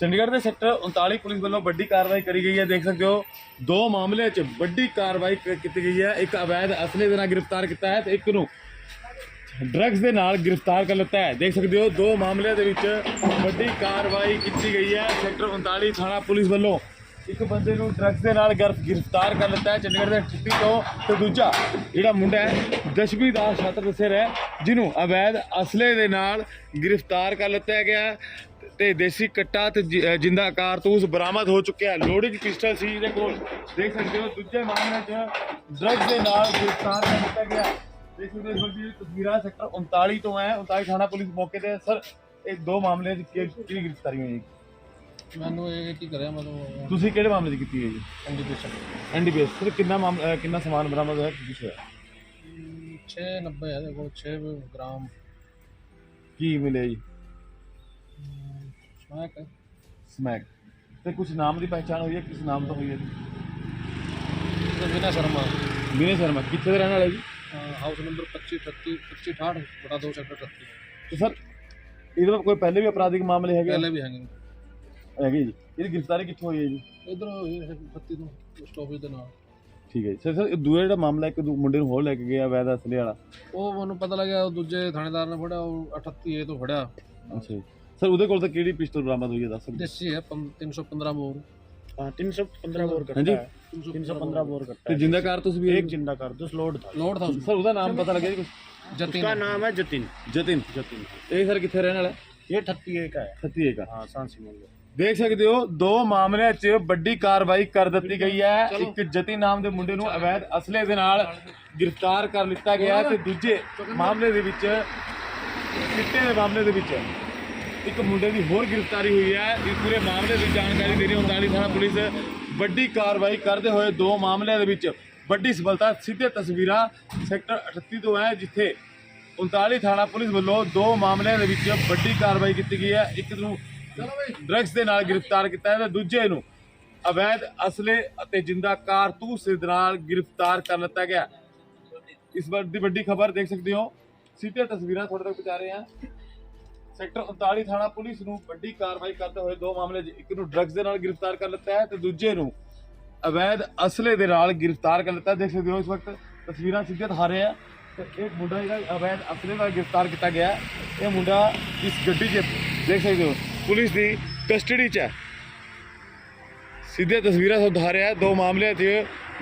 ਚੰਡੀਗੜ੍ਹ ਦੇ sector 39 police ਵੱਲੋਂ ਵੱਡੀ ਕਾਰਵਾਈ ਕਰੀ ਗਈ ਹੈ। ਦੇਖ ਸਕਦੇ ਹੋ, ਦੋ ਮਾਮਲੇ 'ਚ ਵੱਡੀ ਕਾਰਵਾਈ ਕ- ਕੀਤੀ ਗਈ ਹੈ। ਇੱਕ ਅਵੈਧ ਅਸਲੇ ਦੇ ਨਾਲ ਗ੍ਰਿਫਤਾਰ ਕੀਤਾ ਹੈ ਤੇ ਇੱਕ ਨੂੰ ਡਰੱਗਸ ਦੇ ਨਾਲ ਗ੍ਰਿਫਤਾਰ ਕਰ ਲਿੱਤਾ ਹੈ। ਦੇਖ ਸਕਦੇ ਹੋ, ਦੋ ਮਾਮਲਿਆਂ ਦੇ ਵਿੱਚ ਵੱਡੀ ਕਾਰਵਾਈ ਕੀਤੀ ਗਈ ਹੈ। ਸੈਕਟਰ 39 ਥਾਣਾ ਪੁਲਿਸ ਵੱਲੋਂ ਇੱਕ ਬੰਦੇ ਨੂੰ ਡਰੱਗਸ ਦੇ ਨਾਲ ਗ੍ਰਿਫ- ਗ੍ਰਿਫਤਾਰ ਕਰ ਲਿੱਤਾ ਹੈ ਚੰਡੀਗੜ੍ਹ ਦੇ ਠੱਤੀ ਤੋਂ ਤੇ ਦੂਜਾ ਜਿਹੜਾ ਮੁੰਡਾ ਹੈ, ਦਸ਼ਮੀ ਦਾ ਛਾਤਰ ਦੱਸਿਆ ਰਿਹਾ ਜਿਹਨੂੰ ਅਵੈਧ ਅਸਲੇ ਦੇ ਨਾਲ ਗ੍ਰਿਫਤਾਰ ਕਰ ਲਿੱਤਾ ਗਿਆ ਹੈ ਤੇ ਦੇਸੀ ਕੱਟਾ ਤੇ ਜਿ- ਜਿੰਦਾ ਕਾਰਤੂਸ ਬਰਾਮਦ ਹੋ ਚੁੱਕਿਆ ਲੋਡਿੰਗ ਪਿਸਟਲ ਸੀ ਇਹਦੇ ਕੋਲ। ਦੇਖ ਸਕਦੇ ਹੋ, ਦੂਜੇ ਮਾਮਲੇ 'ਚ ਡਰੱਗ ਦੇ ਨਾਲ ਗ੍ਰਿਫਤਾਰ ਕਰ ਲਿੱਤਾ ਗਿਆ ਦੇਖ ਸਕਦੇ ਹੋ ਜੀ ਤਸਵੀਰਾਂ ਸੈਕਟਰ 39 ਤੋਂ ਹੈ। 39 ਥਾਣਾ ਪੁਲਿਸ ਮੌਕੇ ਤੇ ਸਰ, ਇਹ ਦੋ ਮਾਮਲੇ 'ਚ ਕਿਹੜੀ ਗ੍ਰਿਫਤਾਰੀ ਹੋਈ ਹੈ? ਮੈਨੂੰ ਇਹ ਕੀ ਕਰਿਆ ਮੈਨੂੰ ਤੁਸੀਂ ਕਿਹੜੇ ਮਾਮਲੇ 'ਚ ਕੀਤੀ ਹੈ ਜੀ? ਇੰਡੀਕੇਸ਼ਨ ਐਨਡੀਪੀਐਸ ਸਰ ਕਿੰਨਾ ਮਾਮਲਾ ਅ, ਕਿੰਨਾ ਸਮਾਨ ਬਰਾਮਦ ਹੋਇਆ ਕੀ ਕੁਛ ਹੋਇਆ? 690 ਹੈ ਦੇਖੋ 6 ਗ੍ਰਾਮ। ਕੀ ਮਿਲਿਆ ਜੀ? Smack smack. ਤੇ ਕੁਝ ਨਾਮ ਦੀ ਪਹਿਚਾਣ ਹੋਈ ਹੈ? ਕਿਸ ਨਾਮ ਤੋਂ ਹੋਈ ਹੈ ਜੀ? ਤੇ ਬਿਨਾ ਸ਼ਰਮਾ। ਵਿਨੇ ਸ਼ਰਮਾ। ਕਿੱਥੇ ਦੇ ਰਹਿਣ ਵਾਲੇ ਜੀ? ਹਾਊਸ ਨੰਬਰ 25 38 25 68 ਬਟਾ 2 ਸੈਕਟਰ 38 ਤੇ ਸਰ ਇਹਦੇ ਵਿੱਚ ਕੋਈ ਪਹਿਲੇ ਵੀ ਅਪਰਾਧਿਕ ਮਾਮਲੇ ਹੈਗੇ? ਪਹਿਲੇ ਵੀ ਹੈਗੇ ਹੈਗੇ ਜੀ ਇਹਦੀ ਗ੍ਰਿਫਤਾਰੀ ਕਿੱਥੋਂ ਹੋਈ ਹੈ ਜੀ ਇਧਰ 38 ਤੋਂ ਸਟਾਪੇਜ ਦੇ ਨਾਲ ਠੀਕ ਹੈ ਜੀ ਸਰ ਸਰ ਇਹ ਦੂਜਾ ਜਿਹੜਾ ਮਾਮਲਾ ਇੱਕ ਦੂ- ਮੁੰਡੇ ਨੂੰ ਹੋਰ ਲੈ ਕੇ ਗਿਆ ਵੈਦ ਅਸਲੇ ਵਾਲਾ ਉਹ ਮੈਨੂੰ ਪਤਾ ਲੱਗਿਆ ਉਹ ਦੂਜੇ ਥਾਣੇਦਾਰ ਨੇ ਫੜਿਆ ਉਹ 38 ਏ ਤੋਂ ਫੜਿਆ ਅੱਛਾ ਜੀ ਸਰ ਉਹਦੇ ਕੋਲ ਤਾਂ ਕਿਹੜੀ ਪਿਸਤਲ ਬਰਾਮਦ ਹੋਈ ਹੈ ਦੱਸ ਸਕਦੇ ਦੇਸੀ ਹੈ ਪੰ- 315 ਬੋਰ हाँ तीन सौ पंद्रह बोर कट्टा ਹਾਂਜੀ है तीन सौ पंद्रह बोर कट्टा ਤੇ ਜਿੰਦਾ ਕਾਰਤੂਸ ਵੀ है ਹੈ एक जिंदा कर दो लोड था ਲੋਡ था ਸਰ ਉਹਦਾ ਨਾਮ ਪਤਾ ਲੱਗਿਆ ਜੀ ਕੁਛ? ਜਤਿਨ उसका नाम है जतिन ਜਤਿਨ जतिन ਇਹ ਸਰ ਕਿੱਥੇ ਰਹਿਣ ਵਾਲਾ ਹੈ? ये ठत्ती ए का है ਸੱਤੀ ਏਕਾ हाँ सांसी मंगल ਦੇਖ ਸਕਦੇ ਹੋ ਦੋ ਮਾਮਲਿਆਂ 'ਚ ਵੱਡੀ ਕਾਰਵਾਈ ਕਰ ਦਿੱਤੀ ਗਈ ਹੈ। ਇੱਕ ਜਤੀ ਨਾਮ ਦੇ ਮੁੰਡੇ ਨੂੰ ਅਵੈਧ ਅਸਲੇ ਦੇ ਨਾਲ ਗ੍ਰਿਫਤਾਰ ਕਰ ਲਿੱਤਾ ਗਿਆ ਹੈ ਤੇ ਦੂਜੇ ਮਾਮਲੇ ਦੇ ਵਿੱਚ ਚਿੱਟੇ ਦੇ ਮਾਮਲੇ ਦੇ ਵਿੱਚ ਇੱਕ ਮੁੰਡੇ ਦੀ ਹੋਰ ਗ੍ਰਿਫਤਾਰੀ ਹੋਈ ਹੈ। ਇਸ ਪੂਰੇ ਮਾਮਲੇ ਦੀ ਜਾਣਕਾਰੀ ਦੇ ਰਹੀ 39 ਥਾਣਾ ਪੁਲਿਸ। ਵੱਡੀ ਕਾਰਵਾਈ ਕਰਦੇ ਹੋਏ ਦੋ ਮਾਮਲਿਆਂ ਦੇ ਵਿੱਚ ਵੱਡੀ ਸਫਲਤਾ ਸਿੱਧੇ ਤਸਵੀਰਾਂ ਸੈਕਟਰ 38 ਤੋਂ ਹੈ ਜਿੱਥੇ 39 ਥਾਣਾ ਪੁਲਿਸ ਵੱਲੋਂ ਦੋ ਮਾਮਲਿਆਂ ਦੇ ਵਿੱਚ ਵੱਡੀ ਕਾਰਵਾਈ ਕੀਤੀ ਗਈ ਹੈ। ਇੱਕ ਨੂੰ ਡਰੱਗਸ ਦੇ ਨਾਲ ਗ੍ਰਿਫਤਾਰ ਕੀਤਾ ਹੈ ਤੇ ਦੂਜੇ ਨੂੰ ਅਵੈਧ, ਅਸਲੇ ਅਤੇ ਜਿੰਦਾ ਕਾਰਤੂਸ ਦੇ ਨਾਲ ਗ੍ਰਿਫਤਾਰ ਕਰ ਲਿੱਤਾ ਗਿਆ। ਇਸ ਵਾਰ ਦੀ ਵੱਡੀ ਖਬਰ ਦੇਖ ਸਕਦੇ ਹੋ। ਸਿੱਧੇ ਤਸਵੀਰਾਂ ਤੁਹਾਡੇ ਤੱਕ ਪਹੁੰਚਾ ਰਹੇ ਹਾਂ। ਸੈਕਟਰ 39 ਥਾਣਾ ਪੁਲਿਸ ਨੂੰ ਵੱਡੀ ਕਾਰਵਾਈ ਕਰਦੇ ਹੋਏ ਦੋ ਮਾਮਲੇ 'ਚ ਇੱਕ ਨੂੰ ਡਰੱਗਸ ਦੇ ਨਾਲ ਗ੍ਰਿਫਤਾਰ ਕਰ ਲਿੱਤਾ ਹੈ ਤੇ ਦੂਜੇ ਨੂੰ ਅਵੈਧ, ਅਸਲੇ ਦੇ ਨਾਲ ਗ੍ਰਿਫਤਾਰ ਕਰ ਲਿੱਤਾ ਦੇਖ ਸਕਦੇ ਹੋ ਇਸ ਵਕਤ ਤਸਵੀਰਾਂ ਸਿੱਧੇ ਦਿਖਾ ਰਹੇ ਆ ਤੇ ਇਹ ਮੁੰਡਾ ਜਿਹੜਾ ਅਵੈਧ, ਅਸਲੇ ਨਾਲ ਗ੍ਰਿਫਤਾਰ ਕੀਤਾ ਗਿਆ ਇਹ ਮੁੰਡਾ ਇਸ ਗੱਡੀ 'ਚ ਦੇਖ ਸਕਦੇ ਹੋ। ਪੁਲਿਸ ਦੀ ਕਸਟਡੀ 'ਚ ਹੈ। ਸਿੱਧੇ ਤਸਵੀਰਾਂ ਤੋਂ ਦਿਖਾ ਰਿਹਾ। ਦੋ ਮਾਮਲਿਆਂ 'ਚ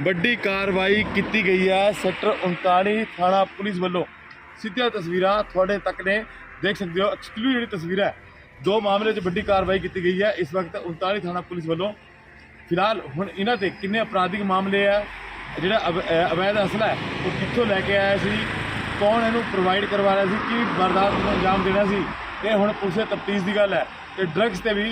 ਵੱਡੀ ਕਾਰਵਾਈ ਕੀਤੀ ਗਈ ਹੈ ਸੈਕਟਰ 39 ਥਾਣਾ ਪੁਲਿਸ ਵੱਲੋਂ। ਸਿੱਧੀਆਂ ਤਸਵੀਰਾਂ ਤੁਹਾਡੇ ਤੱਕ ਨੇ। ਦੇਖ ਸਕਦੇ ਹੋ ਐਕਸਕਲੂਸਿਵ ਜਿਹੜੀ ਤਸਵੀਰ ਹੈ, ਦੋ ਮਾਮਲੇ 'ਚ ਵੱਡੀ ਕਾਰਵਾਈ ਕੀਤੀ ਗਈ ਹੈ। ਇਸ ਵਕਤ 39 ਥਾਣਾ ਪੁਲਿਸ ਵੱਲੋਂ। ਫਿਲਹਾਲ ਹੁਣ ਇਹਨਾਂ ਤੇ ਕਿੰਨੇ ਅਪਰਾਧਿਕ ਮਾਮਲੇ ਆ, ਜਿਹੜਾ ਅਵ- ਅਵੈਧ ਅਸਲਾ ਹੈ, ਉਹ ਕਿੱਥੋਂ ਲੈ ਕੇ ਆਇਆ ਸੀ, ਕੌਣ ਇਹਨੂੰ ਪ੍ਰੋਵਾਈਡ ਕਰਵਾ ਰਿਹਾ ਸੀ, ਕੀ ਵਾਰਦਾਤ ਨੂੰ ਅੰਜਾਮ ਦੇਣਾ ਸੀ, ਇਹ ਹੁਣ ਪੁਲਿਸ ਤਫਤੀਸ਼ ਦੀ ਗੱਲ ਹੈ। ਤੇ ਡਰੱਗਸ ਤੇ ਵੀ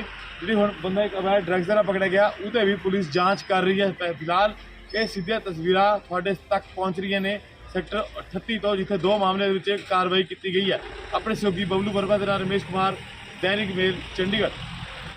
ਜਿਹੜੀ ਹੁਣ ਬੰਦਾ ਇੱਕ ਅਵੈਧ ਡਰੱਗਸ ਦਾ ਪਕੜਿਆ ਗਿਆ ਉਹ ਤੇ ਵੀ ਪੁਲਿਸ ਜਾਂਚ ਕਰ ਰਹੀ ਹੈ। ਫਿਲਹਾਲ ਇਹ ਸਿੱਧੀਆਂ ਤਸਵੀਰਾਂ ਤੁਹਾਡੇ ਤੱਕ ਪਹੁੰਚ ਰਹੀਆਂ ਨੇ ਸੈਕਟਰ 38 ਤੋਂ, ਜਿੱਥੇ ਦੋ ਮਾਮਲਿਆਂ ਦੇ ਵਿੱਚ ਕਾਰਵਾਈ ਕੀਤੀ ਗਈ ਹੈ। ਆਪਣੇ ਸਹਿਯੋਗੀ ਬਬਲੂ ਵਰਮਾ ਦੇ ਨਾਲ ਰਮੇਸ਼ ਕੁਮਾਰ, ਦੈਨਿਕ ਮੇਲ ਚੰਡੀਗੜ੍ਹ।